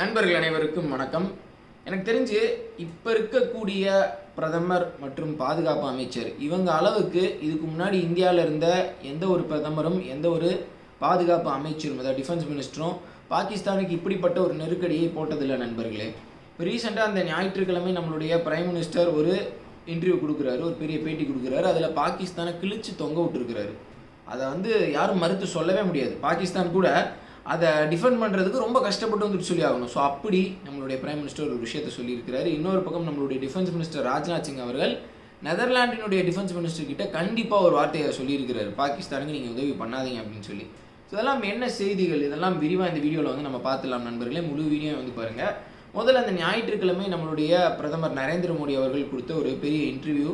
நண்பர்கள் அனைவருக்கும் வணக்கம். எனக்கு தெரிஞ்சு இப்போ இருக்கக்கூடிய பிரதமர் மற்றும் பாதுகாப்பு அமைச்சர் இவங்க அளவுக்கு இதுக்கு முன்னாடி இந்தியாவில் இருந்த எந்த ஒரு பிரதமரும் எந்த ஒரு பாதுகாப்பு அமைச்சரும் அதாவது டிஃபென்ஸ் மினிஸ்டரும் பாகிஸ்தானுக்கு இப்படிப்பட்ட ஒரு நெருக்கடியை போட்டதில்லை நண்பர்களே. இப்போ ரீசெண்டாக அந்த ஞாயிற்றுக்கிழமை நம்மளுடைய பிரைம் மினிஸ்டர் ஒரு இன்டர்வியூ கொடுக்குறாரு ஒரு பெரிய பேட்டி கொடுக்குறாரு. அதில் பாகிஸ்தானை கிழிச்சு தொங்க விட்டுருக்கிறாரு. அதை வந்து யாரும் மறுத்து சொல்லவே முடியாது. பாகிஸ்தான் கூட அதை டிஃபெண்ட் பண்ணுறதுக்கு ரொம்ப கஷ்டப்பட்டு வந்துட்டு சொல்லி ஆகணும் ஸோ அப்படி நம்மளுடைய பிரைம் மினிஸ்டர் ஒரு விஷயத்தை சொல்லியிருக்கிறாரு. இன்னொரு பக்கம் நம்மளுடைய டிஃபென்ஸ் மினிஸ்டர் ராஜ்நாத் சிங் அவர்கள் நெதர்லாண்டினுடைய டிஃபென்ஸ் மினிஸ்டர் கிட்ட கண்டிப்பாக ஒரு வார்த்தையை சொல்லியிருக்கிறாரு. பாகிஸ்தானுக்கு நீங்கள் உதவி பண்ணாதீங்க அப்படின்னு சொல்லி. ஸோ இதெல்லாம் என்ன செய்திகள்? இதெல்லாம் விரிவாக இந்த வீடியோவில் வந்து நம்ம பார்த்துலாம் நண்பர்களே. முழு வீடியோ வந்து பாருங்கள் முதல்ல அந்த ஞாயிற்றுக்கிழமை நம்மளுடைய பிரதமர் நரேந்திர மோடி அவர்கள் கொடுத்த ஒரு பெரிய இன்டர்வியூ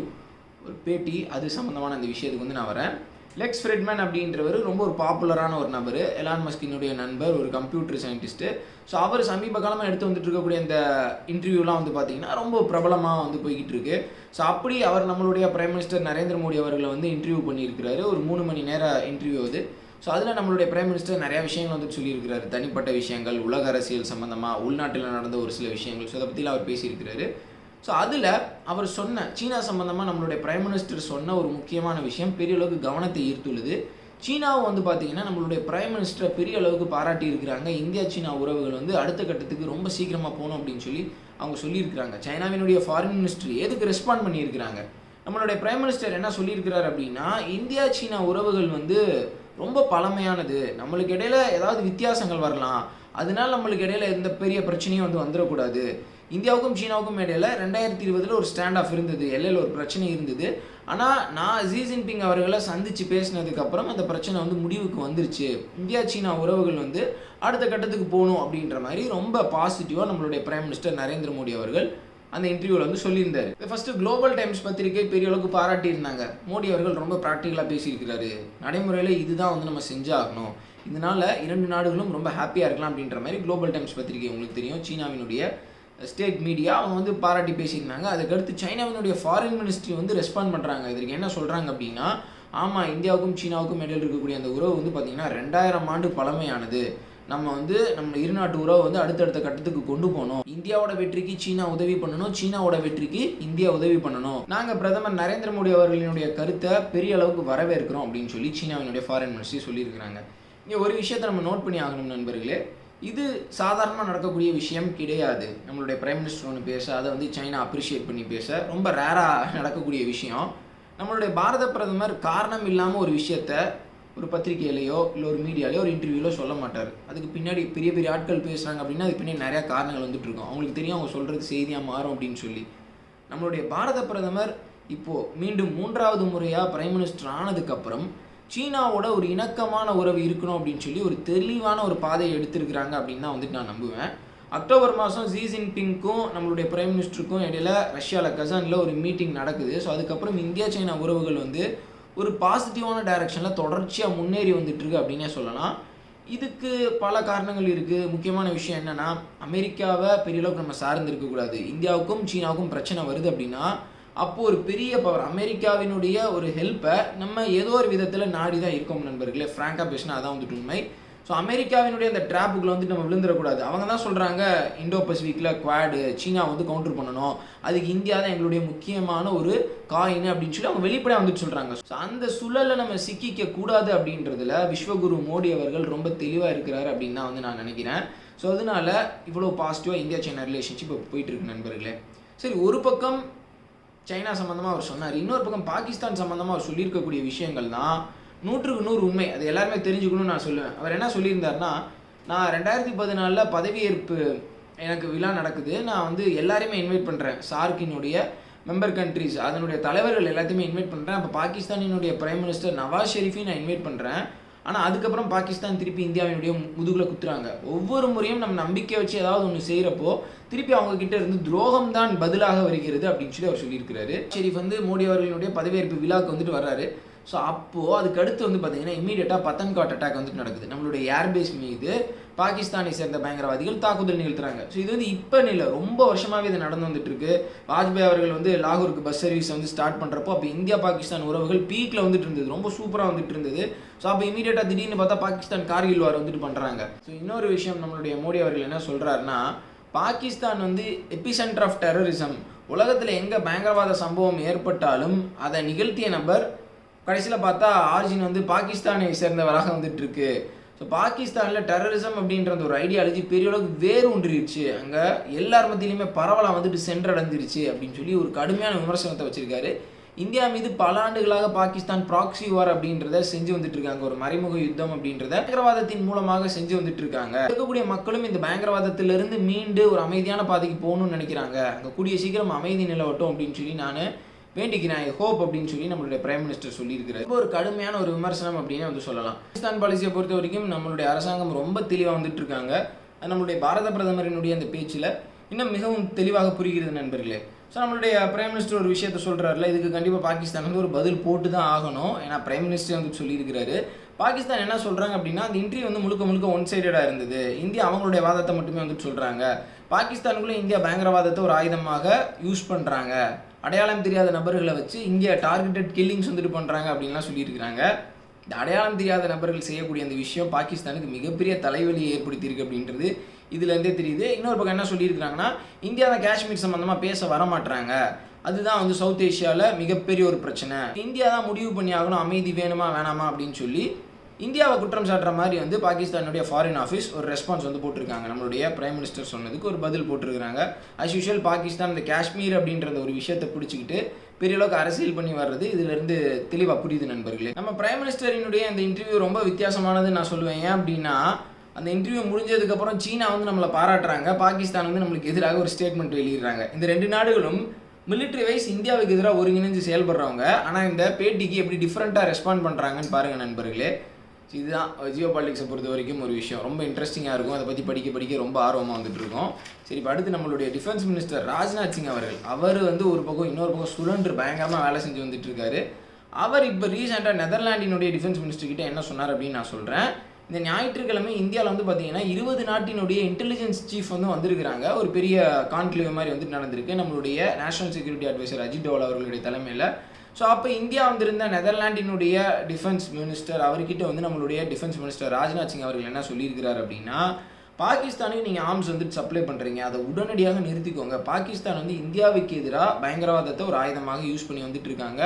ஒரு பேட்டி அது சம்மந்தமான அந்த விஷயத்துக்கு வந்து நான் வரேன். லெக்ஸ் ஃப்ரெட்மேன் அப்படின்றவர் ரொம்ப ஒரு பாப்புலரான ஒரு நபர். எலான் மஸ்கினுடைய நண்பர் ஒரு கம்ப்யூட்டர் சயின்டிஸ்ட்டு ஸோ அவர் சமீப காலமாக எடுத்து வந்துட்டு இருக்கக்கூடிய இந்த இன்டர்வியூலாம் வந்து பார்த்தீங்கன்னா ரொம்ப பிரபலமாக வந்து போய்கிட்டு இருக்கு. ஸோ அப்படி அவர் நம்மளுடைய பிரைம் மினிஸ்டர் நரேந்திர மோடி அவர்களை வந்து இன்டர்வியூ பண்ணியிருக்கிறாரு. ஒரு மூணு மணி நேர இன்டர்வியூ அது. ஸோ அதில் நம்மளுடைய பிரைம் மினிஸ்டர் நிறையா விஷயங்கள் வந்து சொல்லியிருக்கிறாரு. தனிப்பட்ட விஷயங்கள் உலக அரசியல் சம்மந்தமாக உள்நாட்டில் நடந்த ஒரு சில விஷயங்கள். ஸோ அதை பற்றிலாம் அவர் பேசியிருக்கிறாரு. ஸோ அதில் அவர் சொன்ன சீனா சம்பந்தமாக நம்மளுடைய பிரைம் மினிஸ்டர் சொன்ன ஒரு முக்கியமான விஷயம் பெரிய அளவுக்கு கவனத்தை ஈர்த்துள்ளது. சீனாவை வந்து பார்த்தீங்கன்னா நம்மளுடைய பிரைம் மினிஸ்டரை பெரிய அளவுக்கு பாராட்டி இருக்கிறாங்க. இந்தியா சீனா உறவுகள் வந்து அடுத்த கட்டத்துக்கு ரொம்ப சீக்கிரமாக போகணும் அப்படின்னு சொல்லி அவங்க சொல்லியிருக்கிறாங்க. சைனாவினுடைய ஃபாரின் மினிஸ்டர் எதுக்கு ரெஸ்பாண்ட் பண்ணியிருக்கிறாங்க? நம்மளுடைய பிரைம் மினிஸ்டர் என்ன சொல்லியிருக்கிறார் அப்படின்னா இந்தியா சீனா உறவுகள் வந்து ரொம்ப பழமையானது. நம்மளுக்கு இடையில ஏதாவது வித்தியாசங்கள் வரலாம். அதனால நம்மளுக்கு இடையில எந்த பெரிய பிரச்சனையும் வந்து வந்துடக்கூடாது இந்தியாவுக்கும் சீனாவுக்கும் இடையில ரெண்டாயிரத்தி இருபதில் ஒரு ஸ்டாண்ட் ஆஃப் இருந்தது. எல்லையில் ஒரு பிரச்சனை இருந்தது. ஆனால் நான் ஜி ஜின்பிங் அவர்களை சந்தித்து பேசினதுக்கப்புறம் அந்த பிரச்சனை வந்து முடிவுக்கு வந்துருச்சு. இந்தியா சீனா உறவுகள் வந்து அடுத்த கட்டத்துக்கு போகணும் அப்படின்ற மாதிரி ரொம்ப பாசிட்டிவாக நம்மளுடைய பிரைம் மினிஸ்டர் நரேந்திர மோடி அவர்கள் அந்த இன்டர்வியூவில் வந்து சொல்லியிருந்தார். ஃபர்ஸ்ட் குளோபல் டைம்ஸ் பத்திரிகை பெரிய அளவுக்கு பாராட்டியிருந்தாங்க. மோடி அவர்கள் ரொம்ப ப்ராக்டிக்கலாக பேசியிருக்கிறாரு. நடைமுறையில் இதுதான் வந்து நம்ம செஞ்சாகணும். இதனால் இரண்டு நாடுகளும் ரொம்ப ஹாப்பியாக இருக்கலாம் அப்படின்ற மாதிரி குளோபல் டைம்ஸ் பத்திரிகை உங்களுக்கு தெரியும். சீனாவினுடைய ஸ்டேட் மீடியா அவங்க வந்து பாராட்டி பேசியிருந்தாங்க. அதுக்கடுத்து சைனாவினுடைய ஃபாரின் மினிஸ்ட்ரி வந்து ரெஸ்பாண்ட் பண்ணுறாங்க இதற்கு என்ன சொல்கிறாங்க அப்படின்னா ஆமாம் இந்தியாவுக்கும் சீனாவுக்கும் இடையில் இருக்கக்கூடிய அந்த உறவு வந்து பார்த்திங்கன்னா ரெண்டாயிரம் ஆண்டு பழமையானது. நம்ம வந்து நம்ம இருநாட்டு உறவை வந்து அடுத்தடுத்த கட்டத்துக்கு கொண்டு போகணும். இந்தியாவோட வெற்றிக்கு சீனா உதவி பண்ணணும். சீனாவோட வெற்றிக்கு இந்தியா உதவி பண்ணணும். நாங்கள் பிரதமர் நரேந்திர மோடி அவர்களினுடைய கருத்தை பெரிய அளவுக்கு வரவேற்கிறோம் அப்படின்னு சொல்லி சீனாவினுடைய ஃபாரின் மினிஸ்ட்ரி சொல்லியிருக்கிறாங்க. இங்கே ஒரு விஷயத்தை நம்ம நோட் பண்ணி ஆகணும் நண்பர்களே. இது சாதாரணமாக நடக்கக்கூடிய விஷயம் கிடையாது. நம்மளுடைய பிரைம் மினிஸ்டர் ஒன்று பேச அதை வந்து சைனா அப்ரிஷியேட் பண்ணி பேச ரொம்ப ரேராக நடக்கக்கூடிய விஷயம். நம்மளுடைய பாரத பிரதமர் காரணம் இல்லாமல் ஒரு விஷயத்த ஒரு பத்திரிகையிலையோ இல்லை ஒரு மீடியாலையோ ஒரு இன்டர்வியூலோ சொல்ல மாட்டார். அதுக்கு பின்னாடி பெரிய பெரிய ஆட்கள் பேசுகிறாங்க அப்படின்னா அதுக்கு பின்னாடி நிறையா காரணங்கள் வந்துட்டு இருக்கும். அவங்களுக்கு தெரியும் அவங்க சொல்கிறது செய்தியாக மாறும் அப்படின்னு சொல்லி. நம்மளுடைய பாரத பிரதமர் இப்போது மீண்டும் மூன்றாவது முறையாக பிரைம் மினிஸ்டர் ஆனதுக்கப்புறம் சீனாவோட ஒரு இணக்கமான உறவு இருக்கணும் அப்படின்னு சொல்லி ஒரு தெளிவான ஒரு பாதையை எடுத்திருக்கிறாங்க அப்படின்னு தான் வந்துட்டு நான் நம்புவேன். அக்டோபர் மாதம் ஜி ஜின்பிங்க்கும் நம்மளுடைய பிரைம் மினிஸ்டருக்கும் இடையில ரஷ்யாவில் கசானில் ஒரு மீட்டிங் நடக்குது. ஸோ அதுக்கப்புறம் இந்தியா சைனா உறவுகள் வந்து ஒரு பாசிட்டிவான டைரக்ஷனில் தொடர்ச்சியாக முன்னேறி வந்துட்டுருக்கு அப்படின்னே சொல்லலாம். இதுக்கு பல காரணங்கள் இருக்குது முக்கியமான விஷயம் என்னென்னா அமெரிக்காவை பெரிய அளவுக்கு நம்ம சார்ந்து இருக்கக்கூடாது இந்தியாவுக்கும் சீனாவுக்கும் பிரச்சனை வருது அப்படின்னா அப்போது ஒரு பெரிய பவர் அமெரிக்காவினுடைய ஒரு ஹெல்ப்பை நம்ம ஏதோ ஒரு விதத்தில் நாடி தான் இருக்கோம் நண்பர்களே. ஃப்ராங்காக பேசினா அதான் வந்துட்டு உண்மை. ஸோ அமெரிக்காவினுடைய அந்த ட்ராப்புக்குள்ள வந்து நம்ம விழுந்துடக்கூடாது அவங்க தான் சொல்கிறாங்க இண்டோ பசிஃபிக்கில் குவாடு சீனா வந்து கவுண்டர் பண்ணணும். அதுக்கு இந்தியா தான் எங்களுடைய முக்கியமான ஒரு காயின் அப்படின்னு சொல்லி அவங்க வெளிப்படையாக வந்துட்டு சொல்கிறாங்க ஸோ அந்த சூழலில் நம்ம சிக்கிக்க கூடாது அப்படின்றதுல விஸ்வகுரு மோடி அவர்கள் ரொம்ப தெளிவாக இருக்கிறாரு அப்படின்னு தான் வந்து நான் நினைக்கிறேன். ஸோ அதனால இவ்வளோ பாசிட்டிவாக இந்தியா சைனா ரிலேஷன்ஷிப் இப்போ போயிட்டு இருக்கு நண்பர்களே. சரி ஒரு பக்கம் சைனா சம்மந்தமாக அவர் சொன்னார். இன்னொரு பக்கம் பாகிஸ்தான் சம்மந்தமாக அவர் சொல்லியிருக்கக்கூடிய விஷயங்கள் தான் நூற்றுக்கு நூறு உண்மை. அது எல்லாருமே தெரிஞ்சுக்கணும்னு நான் சொல்லுவேன். அவர் என்ன சொல்லியிருந்தாருன்னா நான் ரெண்டாயிரத்தி பதினாலில் பதவியேற்பு எனக்கு விழா நடக்குது. நான் வந்து எல்லாரையுமே இன்வைட் பண்ணுறேன் சார்க்கினுடைய மெம்பர் கண்ட்ரிஸ் அதனுடைய தலைவர்கள் எல்லாத்தையுமே இன்வைட் பண்ணுறேன் அப்போ பாகிஸ்தானினுடைய பிரைம் மினிஸ்டர் நவாஸ் ஷெரீஃபையும் நான் இன்வைட் பண்ணுறேன் ஆனால் அதுக்கப்புறம் பாகிஸ்தான் திருப்பி இந்தியாவினுடைய முதுகில் குத்துறாங்க. ஒவ்வொரு முறையும் நம்ம நம்பிக்கை வச்சு ஏதாவது ஒன்று செய்கிறப்போ திருப்பி அவங்க கிட்ட இருந்து துரோகம் தான் பதிலாக வருகிறது அப்படின்னு சொல்லி அவர் சொல்லியிருக்கிறாரு. ஷெரீஃப் வந்து மோடி அவர்களுடைய பதவியேற்பு விழாவுக்கு வந்துட்டு வர்றாரு. ஸோ அப்போது அதுக்கு அடுத்து வந்து பார்த்தீங்கன்னா இமீடியட்டாக பத்தன்காட் அட்டாக் வந்துட்டு நடக்குது. நம்மளுடைய ஏர்பேஸ் மீது பாகிஸ்தானை சேர்ந்த பயங்கரவாதிகள் தாக்குதல் நிகழ்த்துறாங்க. ஸோ இது வந்து இப்போ இல்லை ரொம்ப வருஷமாகவே இது நடந்து வந்துட்டு இருக்கு வாஜ்பாய் அவர்கள் வந்து லாகூருக்கு பஸ் சர்வீஸ் வந்து ஸ்டார்ட் பண்ணுறப்போ அப்போ இந்தியா பாகிஸ்தான் உறவுகள் பீக்கில் வந்துட்டு இருந்தது. ரொம்ப சூப்பராக வந்துட்டு இருந்தது. ஸோ அப்போ இமீடியட்டாக திடீர்னு பார்த்தா பாகிஸ்தான் கார்கில் வார் வந்துட்டு பண்ணுறாங்க ஸோ இன்னொரு விஷயம் நம்மளுடைய மோடி அவர்கள் என்ன சொல்கிறாருன்னா பாகிஸ்தான் வந்து எபிசென்டர் ஆஃப் டெரரிசம் உலகத்தில் எங்கே பயங்கரவாத சம்பவம் ஏற்பட்டாலும் அதை நிகழ்த்திய நபர் கடைசியில் பார்த்தா ஆர்ஜின் வந்து பாகிஸ்தானை சேர்ந்தவராக வந்துட்டு இருக்கு. ஸோ பாகிஸ்தானில் டெரரிசம் அப்படின்ற அந்த ஒரு ஐடியாலஜி பெரிய அளவுக்கு வேறு ஒன்றிருச்சு அங்கே எல்லார் மத்தியிலையுமே பரவலாக வந்துட்டு சென்றடைஞ்சிருச்சு அப்படின்னு சொல்லி ஒரு கடுமையான விமர்சனத்தை வச்சுருக்காரு. இந்தியா மீது பல ஆண்டுகளாக பாகிஸ்தான் ப்ராக்சி வார் அப்படின்றத செஞ்சு வந்துட்டு இருக்காங்க. ஒரு மறைமுக யுத்தம் அப்படின்றத பயங்கரவாதத்தின் மூலமாக செஞ்சு வந்துட்டு இருக்காங்க. இருக்கக்கூடிய மக்களும் இந்த பயங்கரவாதத்திலிருந்து மீண்டு ஒரு அமைதியான பாதைக்கு போகணும்னு நினைக்கிறாங்க. அங்கே கூடிய சீக்கிரம் அமைதி நிலவட்டும் அப்படின்னு சொல்லி நான் வேண்டிக்கிறேன் ஐ ஹோப் அப்படின்னு சொல்லி நம்மளுடைய பிரைம் மினிஸ்டர் சொல்லியிருக்கிறார். இப்போ ஒரு கடுமையான ஒரு விமர்சனம் அப்படின்னு வந்து சொல்லலாம். பாகிஸ்தான் பாலிசியை பொறுத்த வரைக்கும் நம்மளுடைய அரசாங்கம் ரொம்ப தெளிவாக வந்துட்டு இருக்காங்க. அது நம்மளுடைய பாரத பிரதமரினுடைய அந்த பேச்சில் இன்னும் மிகவும் தெளிவாக புரிகிறது நண்பர்களே. ஸோ நம்மளுடைய பிரைம் மினிஸ்டர் ஒரு விஷயத்த சொல்கிறாருல இதுக்கு கண்டிப்பாக பாகிஸ்தான் வந்து ஒரு பதில் போட்டு தான் ஆகணும். ஏன்னா பிரைம் மினிஸ்டர் வந்து சொல்லியிருக்கிறாரு. பாகிஸ்தான் என்ன சொல்கிறாங்க அப்படின்னா அந்த இன்ட்ரி வந்து முழுக்க முழுக்க ஒன் சைடடாக இருந்தது. இந்தியா அவங்களுடைய வாதத்தை மட்டுமே வந்துட்டு சொல்கிறாங்க பாகிஸ்தானுக்குள்ளே இந்தியா பயங்கரவாதத்தை ஒரு ஆயுதமாக யூஸ் பண்ணுறாங்க அடையாளம் தெரியாத நபர்களை வச்சு இங்கே டார்கெட்டட் கில்லிங்ஸ் வந்துட்டு பண்ணுறாங்க அப்படின்லாம் சொல்லியிருக்கிறாங்க. இந்த அடையாளம் தெரியாத நபர்கள் செய்யக்கூடிய அந்த விஷயம் பாகிஸ்தானுக்கு மிகப்பெரிய தலைவலியை ஏற்படுத்தியிருக்கு அப்படின்றது இதுலேருந்தே தெரியுது. இன்னொரு பக்கம் என்ன சொல்லியிருக்கிறாங்கன்னா இந்தியா தான் காஷ்மீர் சம்மந்தமாக பேச வரமாட்டாங்க அதுதான் வந்து சவுத் ஏஷியாவில் மிகப்பெரிய ஒரு பிரச்சனை. இந்தியா தான் முடிவு பண்ணி ஆகணும் அமைதி வேணுமா வேணாமா அப்படின்னு சொல்லி இந்தியாவை குற்றம் சாட்டுற மாதிரி வந்து பாகிஸ்தானுடைய ஃபாரின் ஆஃபீஸ் ஒரு ரெஸ்பான்ஸ் வந்து போட்டிருக்காங்க. நம்மளுடைய பிரைம் மினிஸ்டர் சொன்னதுக்கு ஒரு பதில் போட்டிருக்கிறாங்க. அஸ் யூஷுவல் பாகிஸ்தான் இந்த காஷ்மீர் அப்படின்ற ஒரு விஷயத்தை பிடிச்சிக்கிட்டு பெரிய அளவுக்கு அரசியல் பண்ணி வர்றது இதுலேருந்து தெளிவாக புரியுது நண்பர்களே. நம்ம பிரைம் மினிஸ்டரினுடைய அந்த இன்டர்வியூ ரொம்ப வித்தியாசமானது நான் சொல்லுவேன். ஏன் அப்படின்னா அந்த இன்டர்வியூ முடிஞ்சதுக்கப்புறம் சீனா வந்து நம்மளை பாராட்டுறாங்க. பாகிஸ்தான் வந்து நம்மளுக்கு எதிராக ஒரு ஸ்டேட்மெண்ட் வெளியிடுறாங்க. இந்த ரெண்டு நாடுகளும் மிலிட்ரி வைஸ் இந்தியாவுக்கு எதிராக ஒருங்கிணைஞ்சு செயல்படுறவங்க. ஆனால் இந்த பேட்டிக்கு எப்படி டிஃப்ரெண்ட்டாக ரெஸ்பாண்ட் பண்ணுறாங்கன்னு பாருங்கள் நண்பர்களே. இதுதான் ஜியோ பாலிட்டிக்ஸை பொறுத்த வரைக்கும் ஒரு விஷயம். ரொம்ப இன்ட்ரெஸ்டிங்காக இருக்கும். அதை பற்றி படிக்க படிக்க ரொம்ப ஆர்வமாக வந்துட்டு இருக்கோம் சரி இப்போ அடுத்து நம்மளுடைய டிஃபென்ஸ் மினிஸ்டர் ராஜ்நாத் சிங் அவர்கள். அவர் வந்து ஒரு பக்கம் இன்னொரு பக்கம் சுழன்று பயங்கரமாக வேலை செஞ்சு வந்துட்டு இருக்காரு அவர் இப்போ ரீசெண்டாக நெதர்லாண்டினுடைய டிஃபென்ஸ் மினிஸ்டர் கிட்ட என்ன சொன்னார் அப்படின்னு நான் சொல்கிறேன் இந்த ஞாயிற்றுக்கிழமை இந்தியாவில் வந்து பார்த்தீங்கன்னா இருபது நாட்டினுடைய இன்டெலிஜென்ஸ் சீஃப் வந்து வந்திருக்கிறாங்க. ஒரு பெரிய கான்க்ளேவ் மாதிரி வந்துட்டு நடந்திருக்கு. நம்மளுடைய national security adviser Ajit Doval அவர்களுடைய தலைமையில். ஸோ அப்போ இந்தியா வந்திருந்த நெதர்லாண்டினுடைய டிஃபென்ஸ் மினிஸ்டர் அவர்கிட்ட வந்து நம்மளுடைய டிஃபென்ஸ் மினிஸ்டர் ராஜ்நாத் சிங் அவர்கள் என்ன சொல்லியிருக்கிறார் அப்படின்னா பாகிஸ்தானுக்கு நீங்கள் ஆர்ம்ஸ் வந்துட்டு சப்ளை பண்ணுறீங்க அதை உடனடியாக நிறுத்திக்கோங்க. பாகிஸ்தான் வந்து இந்தியாவுக்கு எதிராக பயங்கரவாதத்தை ஒரு ஆயுதமாக யூஸ் பண்ணி வந்துட்டு இருக்காங்க.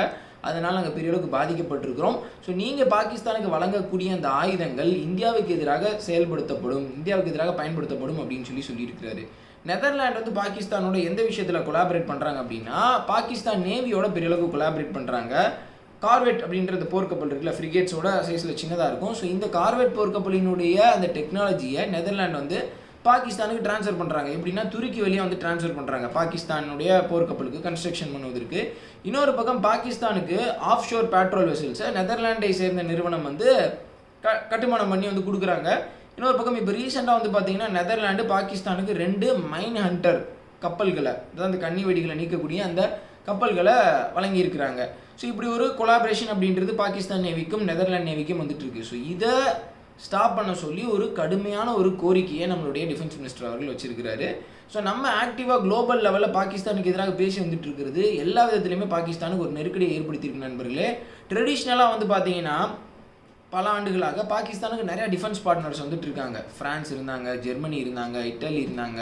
அதனால் நாங்கள் பெரிய அளவுக்கு பாதிக்கப்பட்டிருக்கிறோம். ஸோ நீங்கள் பாகிஸ்தானுக்கு வழங்கக்கூடிய அந்த ஆயுதங்கள் இந்தியாவுக்கு எதிராக செயல்படுத்தப்படும் இந்தியாவுக்கு எதிராக பயன்படுத்தப்படும் அப்படின்னு சொல்லி சொல்லியிருக்கிறாரு. நெதர்லாண்ட் வந்து பாகிஸ்தானோட எந்த விஷயத்தில் கொலாபரேட் பண்ணுறாங்க அப்படின்னா பாகிஸ்தான் நேவியோட பெரிய அளவுக்கு கொலாபரேட் பண்ணுறாங்க கார்வெட் அப்படின்றது போர்க்கப்பல் இருக்குல்ல ஃப்ரிகேட்ஸோட சைஸில் சின்னதாக இருக்கும். ஸோ இந்த கார்வெட் போர்க்கப்பலினுடைய அந்த டெக்னாலஜியை நெதர்லாண்ட் வந்து பாகிஸ்தானுக்கு ட்ரான்ஸ்ஃபர் பண்ணுறாங்க எப்படின்னா துருக்கி வழியாக வந்து ட்ரான்ஸ்ஃபர் பண்ணுறாங்க பாகிஸ்தானுடைய போர்க்கப்பலுக்கு கன்ஸ்ட்ரக்ஷன் பண்ணுவதற்கு. இன்னொரு பக்கம் பாகிஸ்தானுக்கு ஆஃப் ஷோர் பேட்ரோல் வெசல்ஸை நெதர்லாண்டை சேர்ந்த நிறுவனம் வந்து க கட்டுமானம் பண்ணி வந்து கொடுக்குறாங்க. இன்னொரு பக்கம் இப்போ ரீசெண்டாக வந்து பார்த்தீங்கன்னா நெதர்லாண்டு பாகிஸ்தானுக்கு ரெண்டு மைன் ஹண்டர் கப்பல்களை அதாவது அந்த கன்னி வெடிகளை நீக்கக்கூடிய அந்த கப்பல்களை வழங்கியிருக்கிறாங்க. ஸோ இப்படி ஒரு கொலாபரேஷன் அப்படின்றது பாகிஸ்தான் நேவிக்கும் நெதர்லாண்ட் நேவிக்கும் வந்துட்டுருக்கு. ஸோ இதை ஸ்டாப் பண்ண சொல்லி ஒரு கடுமையான ஒரு கோரிக்கையை நம்மளுடைய டிஃபென்ஸ் மினிஸ்டர் அவர்கள் வச்சிருக்கிறாரு. ஸோ நம்ம ஆக்டிவாக குளோபல் லெவலில் பாகிஸ்தானுக்கு எதிராக பேசி வந்துட்டு இருக்கிறது எல்லா விதத்துலையுமே பாகிஸ்தானுக்கு ஒரு நெருக்கடியை ஏற்படுத்தியிருக்கு நண்பர்களே. ட்ரெடிஷ்னலாக வந்து பார்த்தீங்கன்னா பல ஆண்டுகளாக பாகிஸ்தானுக்கு நிறைய டிஃபென்ஸ் பார்ட்னர்ஸ் வந்துட்டு இருக்காங்க ஃப்ரான்ஸ் இருந்தாங்க ஜெர்மனி இருந்தாங்க இட்டலி இருந்தாங்க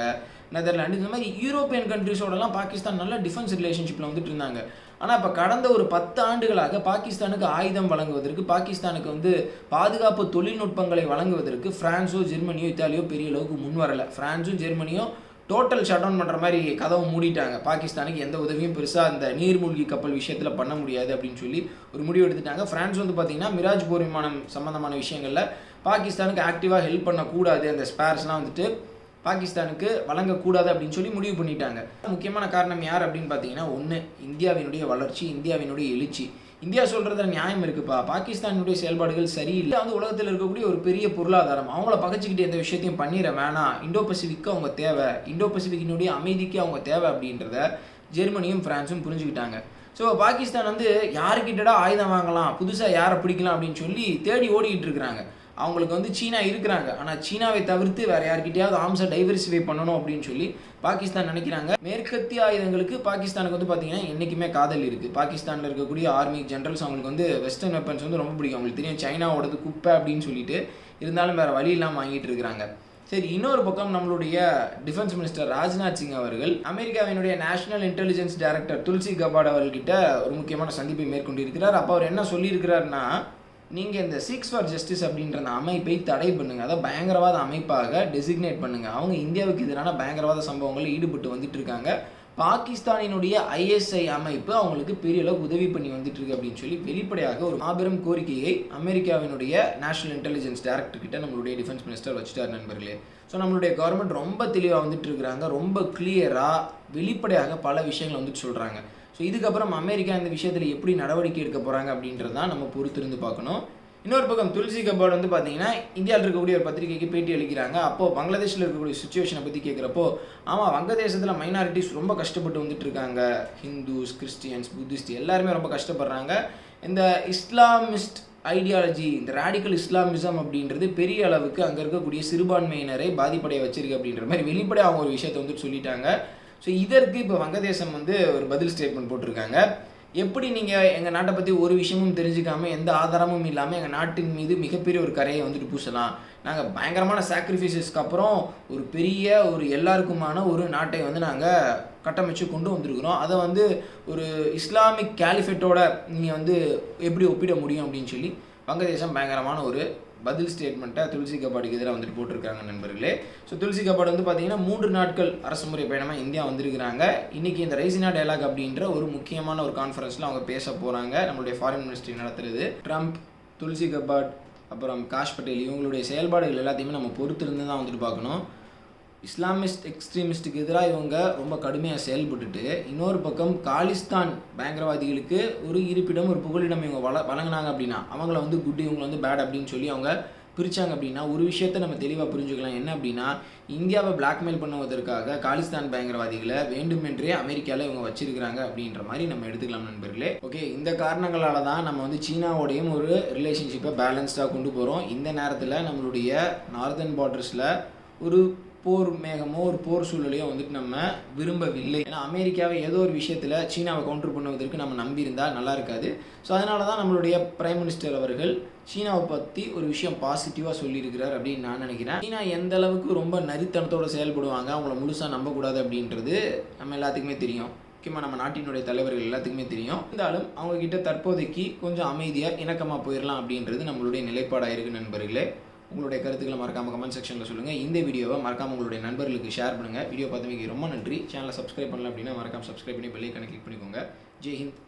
நெதர்லாண்டு இந்த மாதிரி யூரோப்பியன் கண்ட்ரிஸோடலாம் பாகிஸ்தான் நல்ல டிஃபென்ஸ் ரிலேஷன்ஷிப்பில் வந்துட்டு இருந்தாங்க ஆனால் இப்போ கடந்த ஒரு பத்து ஆண்டுகளாக பாகிஸ்தானுக்கு ஆயுதம் வழங்குவதற்கு பாகிஸ்தானுக்கு வந்து பாதுகாப்பு தொழில்நுட்பங்களை வழங்குவதற்கு ஃப்ரான்ஸோ ஜெர்மனியோ இத்தாலியோ பெரிய அளவுக்கு முன் வரலை ஃப்ரான்ஸும் ஜெர்மனியோ டோட்டல் ஷட் டவுன் பண்ணுற மாதிரி கதவை மூடிட்டாங்க. பாகிஸ்தானுக்கு எந்த உதவியும் பெருசாக அந்த நீர்மூழ்கி கப்பல் விஷயத்தில் பண்ண முடியாது அப்படின்னு சொல்லி ஒரு முடிவு எடுத்துட்டாங்க. ஃப்ரான்ஸ் வந்து பார்த்தீங்கன்னா மிராஜ் போர் விமானம் சம்மந்தமான விஷயங்களில் பாகிஸ்தானுக்கு ஆக்டிவாக ஹெல்ப் பண்ணக்கூடாது. அந்த ஸ்பேர்ஸ்லாம் வந்துட்டு பாகிஸ்தானுக்கு வழங்கக்கூடாது அப்படின்னு சொல்லி முடிவு பண்ணிட்டாங்க. முக்கியமான காரணம் யார் அப்படின்னு பார்த்தீங்கன்னா ஒன்று இந்தியாவினுடைய வளர்ச்சி இந்தியாவினுடைய எழுச்சி. இந்தியா சொல்கிறதுல நியாயம் இருக்குப்பா. பாகிஸ்தானுடைய செயல்பாடுகள் சரியில்லை. வந்து உலகத்தில் இருக்கக்கூடிய ஒரு பெரிய பொருளாதாரம். அவங்கள பகச்சிக்கிட்டு எந்த விஷயத்தையும் பண்ணிட வேணாம். இண்டோ பசிபிக்கு அவங்க தேவை. இண்டோ பசிபிக்கினுடைய அமைதிக்கு அவங்க தேவை அப்படின்றத ஜெர்மனியும் ஃப்ரான்ஸும் புரிஞ்சுக்கிட்டாங்க. ஸோ பாகிஸ்தான் வந்து யாருக்கிட்டடா ஆயுதம் வாங்கலாம்? புதுசாக யாரை பிடிக்கலாம் அப்படின்னு சொல்லி தேடி ஓடிக்கிட்டு இருக்கிறாங்க. அவங்களுக்கு வந்து சீனா இருக்கிறாங்க. ஆனால் சீனாவை தவிர்த்து வேற யார்கிட்டயாவது ஆர்ம்ஸை டைவர்சிஃபை பண்ணணும் அப்படின்னு சொல்லி பாகிஸ்தான் நினைக்கிறாங்க. மேற்கத்திய ஆயுதங்களுக்கு பாகிஸ்தானுக்கு வந்து பார்த்தீங்கன்னா என்றைக்குமே காதல் இருக்குது பாகிஸ்தானில் இருக்கக்கூடிய ஆர்மி ஜென்ரல்ஸ் அவங்களுக்கு வந்து வெஸ்டர்ன் வெப்பன்ஸ் வந்து ரொம்ப பிடிக்கும். அவங்களுக்கு தெரியும் சைனாவோடது குப்பை அப்படின்னு சொல்லிட்டு இருந்தாலும் வேறு வழி இல்லாமல் வாங்கிட்டு இருக்கிறாங்க. சரி இன்னொரு பக்கம் நம்மளுடைய டிஃபென்ஸ் மினிஸ்டர் ராஜ்நாத் சிங் அவர்கள் அமெரிக்காவினுடைய national intelligence director Tulsi Gabbard அவர்கிட்ட ஒரு முக்கியமான சந்திப்பை மேற்கொண்டிருக்கிறார். அப்போ அவர் என்ன சொல்லியிருக்கிறாருன்னா நீங்கள் இந்த சிக்ஸ் ஃபார் ஜஸ்டிஸ் அப்படின்ற அந்த அமைப்பை தடை பண்ணுங்கள் அதை பயங்கரவாத அமைப்பாக டெசிக்னேட் பண்ணுங்க. அவங்க இந்தியாவுக்கு எதிரான பயங்கரவாத சம்பவங்களில் ஈடுபட்டு வந்துட்டு இருக்காங்க. பாகிஸ்தானினுடைய ஐஎஸ்ஐ அமைப்பு அவங்களுக்கு பெரிய அளவு உதவி பண்ணி வந்துட்டு இருக்கு அப்படின்னு சொல்லி வெளிப்படையாக ஒரு மாபெரும் கோரிக்கையை அமெரிக்காவினுடைய நேஷனல் இன்டெலிஜென்ஸ் டைரக்டர் கிட்ட நம்மளுடைய டிஃபென்ஸ் மினிஸ்டர் வச்சுட்டார் நண்பர்களே. ஸோ நம்மளுடைய கவர்மெண்ட் ரொம்ப தெளிவாக வந்துட்டு இருக்கிறாங்க. ரொம்ப கிளியராக வெளிப்படையாக பல விஷயங்களை வந்துட்டு சொல்கிறாங்க ஸோ இதுக்கப்புறம் அமெரிக்கா இந்த விஷயத்தில் எப்படி நடவடிக்கை எடுக்க போகிறாங்க அப்படின்றது தான் நம்ம பொறுத்திருந்து பார்க்கணும். இன்னொரு பக்கம் துளசி கபாட் வந்து பார்த்தீங்கன்னா இந்தியாவில் இருக்கக்கூடிய ஒரு பத்திரிகைக்கு பேட்டி அளிக்கிறாங்க. அப்போது பங்களாதேஷில் இருக்கக்கூடிய சுச்சுவேஷனை பற்றி கேட்குறப்போ ஆமாம் வங்கதேசத்தில் மைனாரிட்டிஸ் ரொம்ப கஷ்டப்பட்டு வந்துட்டு இருக்காங்க. ஹிந்துஸ் கிறிஸ்டியன்ஸ் புத்திஸ்ட் எல்லாருமே ரொம்ப கஷ்டப்படுறாங்க. இந்த இஸ்லாமிஸ்ட் ஐடியாலஜி இந்த ரேடிக்கல் இஸ்லாமிசம் அப்படின்றது பெரிய அளவுக்கு அங்கே இருக்கக்கூடிய சிறுபான்மையினரை பாதிப்படைய வச்சிருக்கு அப்படின்ற மாதிரி வெளிப்படையாக அவங்க ஒரு விஷயத்தை வந்துட்டு சொல்லிட்டாங்க. ஸோ இதற்கு இப்போ வங்கதேசம் வந்து ஒரு பதில் ஸ்டேட்மெண்ட் போட்டிருக்காங்க. எப்படி நீங்கள் எங்கள் நாட்டை பற்றி ஒரு விஷயமும் தெரிஞ்சுக்காமல் எந்த ஆதாரமும் இல்லாமல் எங்கள் நாட்டின் மீது மிகப்பெரிய ஒரு கரையை வந்துட்டு பூசலாம். நாங்கள் பயங்கரமான சாக்ரிஃபைசஸ்க்கு அப்புறம் ஒரு பெரிய ஒரு எல்லாருக்குமான ஒரு நாட்டை வந்து நாங்கள் கட்டமைச்சு கொண்டு வந்திருக்கிறோம். அதை வந்து ஒரு இஸ்லாமிக் கேலிஃபேட்டோட நீங்கள் வந்து எப்படி ஒப்பிட முடியும் அப்படின்னு சொல்லி வங்கதேசம் பயங்கரமான ஒரு பதில் ஸ்டேட்மெண்ட்டை துளசி கபாடுக்கு எதிராக வந்துட்டு போட்டிருக்காங்க நண்பர்களே. ஸோ துளசி கபாடு வந்து பார்த்தீங்கன்னா மூன்று நாட்கள் அரசுமுறை பயணமாக இந்தியா வந்திருக்கிறாங்க. இன்றைக்கி இந்த ரைசினா டயலாக் அப்படின்ற ஒரு முக்கியமான ஒரு கான்ஃபரன்ஸில் அவங்க பேச போகிறாங்க நம்மளுடைய ஃபாரின் மினிஸ்ட்ரி நடத்துறது. ட்ரம்ப் துளசி கபாட் அப்புறம் காஷ் பட்டேல் இவங்களுடைய செயல்பாடுகள் எல்லாத்தையுமே நம்ம பொறுத்திருந்து தான் வந்துட்டு பார்க்கணும். இஸ்லாமிஸ்ட் எக்ஸ்ட்ரீமிஸ்ட்டுக்கு எதிராக இவங்க ரொம்ப கடுமையாக செயல்பட்டுட்டு இன்னொரு பக்கம் காலிஸ்தான் பயங்கரவாதிகளுக்கு ஒரு இருப்பிடம் ஒரு புகலிடம் இவங்க வள வழங்கினாங்க அப்படின்னா அவங்கள வந்து குட் இவங்களை வந்து பேட் அப்படின்னு சொல்லி அவங்க பிரித்தாங்க அப்படின்னா ஒரு விஷயத்தை நம்ம தெளிவாக புரிஞ்சுக்கலாம். என்ன அப்படின்னா இந்தியாவை பிளாக்மெயில் பண்ணுவதற்காக காலிஸ்தான் பயங்கரவாதிகளை வேண்டுமென்றே அமெரிக்காவில் இவங்க வச்சிருக்கிறாங்க அப்படின்ற மாதிரி நம்ம எடுத்துக்கலாம் நண்பர்களே. ஓகே இந்த காரணங்களால தான் நம்ம வந்து சீனாவோடையும் ஒரு ரிலேஷன்ஷிப்பை பேலன்ஸ்டாக கொண்டு போகிறோம் இந்த நேரத்தில் நம்மளுடைய நார்தர்ன் பார்டர்ஸில் ஒரு போர் மேகமோ ஒரு போர் சூழலையோ வந்துட்டு நம்ம விரும்பவில்லை. ஏன்னா அமெரிக்காவை ஏதோ ஒரு விஷயத்தில் சீனாவை கவுண்டர் பண்ணுவதற்கு நம்ம நம்பியிருந்தால் நல்லா இருக்காது. ஸோ அதனால தான் நம்மளுடைய பிரைம் மினிஸ்டர் அவர்கள் சீனாவை பற்றி ஒரு விஷயம் பாசிட்டிவாக சொல்லியிருக்கிறார் அப்படின்னு நான் நினைக்கிறேன். சீனா எந்த அளவுக்கு ரொம்ப நரித்தனத்தோடு செயல்படுவாங்க அவங்கள முழுசாக நம்பக்கூடாது அப்படின்றது நம்ம எல்லாத்துக்குமே தெரியும். முக்கியமாக நம்ம நாட்டினுடைய தலைவர்கள் எல்லாத்துக்குமே தெரியும். இருந்தாலும் அவங்கக்கிட்ட தற்போதைக்கு கொஞ்சம் அமைதியாக இணக்கமாக போயிடலாம் அப்படின்றது நம்மளுடைய நிலைப்பாடாக இருக்குது நண்பர்களே. உங்களுடைய கருத்துக்களை மறக்காமல் கமெண்ட் செக்ஷனில் சொல்லுங்கள் இந்த வீடியோவை மறக்காமல் உங்களுடைய நண்பர்களுக்கு ஷேர் பண்ணுங்கள் வீடியோ பார்த்தமைக்கு ரொம்ப நன்றி. சேனலை சப்ஸ்கிரைப் பண்ணல அப்படின்னா மறக்காம சப்ஸ்கிரைப் பண்ணி பெல்லைக்கான கிளிக் பண்ணிக்கோங்க. ஜெய் ஹிந்த்.